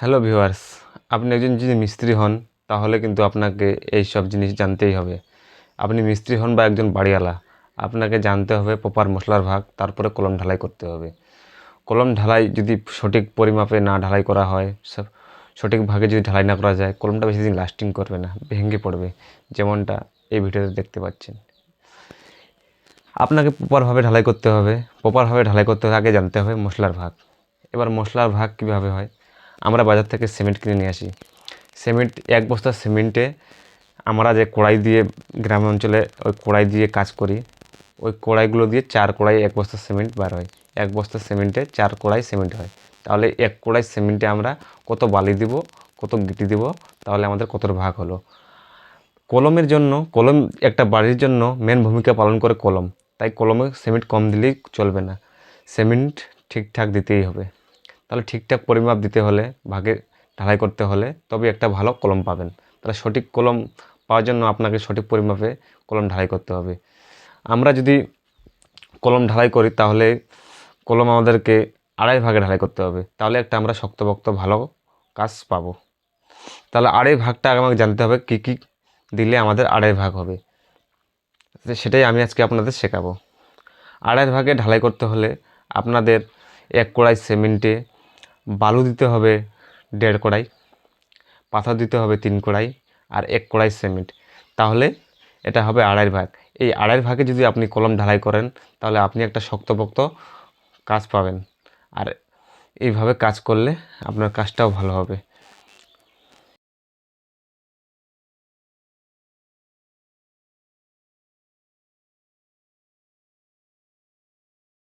Hello viewers, আপনি একজন যদি মিস্ত্রি হন, তাহলে কিন্তু আপনাকে এই সব জিনিস জানতেই হবে। আপনি মিস্ত্রি হন বা একজন বাড়িওয়ালা, আপনাকে জানতে হবে প্রপার মশলার ভাগ, তারপরে কলম ঢালাই করতে হবে। কলম ঢালাই যদি সঠিক পরিমাপে না ঢালাই করা হয়, সব সঠিক ভাগে যদি ঢালাই না করা যায়, কলমটা বেশি দিন লাস্টিং করবে না, ভেঙে পড়বে, যেমনটা এই ভিডিওতে দেখতে পাচ্ছেন। আপনাকে প্রপারভাবে ঢালাই করতে হবে, প্রপারভাবে ঢালাই করতে হবে আগে জানতে হবে মশলার ভাগ। এবার মশলার ভাগ কীভাবে হয়? আমরা বাজার থেকে সিমেন্ট কিনে নিয়ে আসি। সিমেন্ট, এক বস্তা সিমেন্টে আমরা যে কড়াই দিয়ে গ্রাম অঞ্চলে ওই কড়াই দিয়ে কাজ করি, ওই কড়াইগুলো দিয়ে চার কড়াই এক বস্তা সিমেন্ট বার হয়। এক বস্তা সিমেন্টে চার কড়াই সিমেন্ট হয়। তাহলে এক কড়াই সিমেন্টে আমরা কত বালি দিব, কত গিটি দিব, তাহলে আমাদের কত ভাগ হলো? কলমের জন্য, কলম একটা বাড়ির জন্য মেন ভূমিকা পালন করে কলম। তাই কলমে সিমেন্ট কম দিলেই চলবে না। সিমেন্ট ঠিকঠাক দিতেই হবে। তাহলে ঠিকঠাক পরিমাপ দিতে হলে, ভাগে ঢালাই করতে হলে তবে একটা ভালো কলম পাবেন। তাহলে সঠিক কলম পাওয়ার জন্য আপনাকে সঠিক পরিমাপে কলম ঢালাই করতে হবে। আমরা যদি কলম ঢালাই করি তাহলে কলম আমাদেরকে আড়াই ভাগে ঢালাই করতে হবে। তাহলে একটা আমরা শক্তপোক্ত ভালো কাজ পাবো। তাহলে আড়াই ভাগটা আমাকে জানতে হবে কী কী দিলে আমাদের আড়াই ভাগ হবে। সেটাই আমি আজকে আপনাদের শেখাবো। আড়াই ভাগে ঢালাই করতে হলে আপনাদের এক কড়াই সিমেন্টে বালু দিতে হবে দেড় কড়াই পাথর দিতে হবে তিন কড়াই আর এক কড়াই সিমেন্ট। তাহলে এটা হবে আড়াই ভাগ। এই আড়াই ভাগে যদি আপনি কলম ঢালাই করেন, তাহলে আপনি একটা শক্তপোক্ত কাজ পাবেন। আর এইভাবে কাজ করলে আপনার কাজটাও ভালো হবে।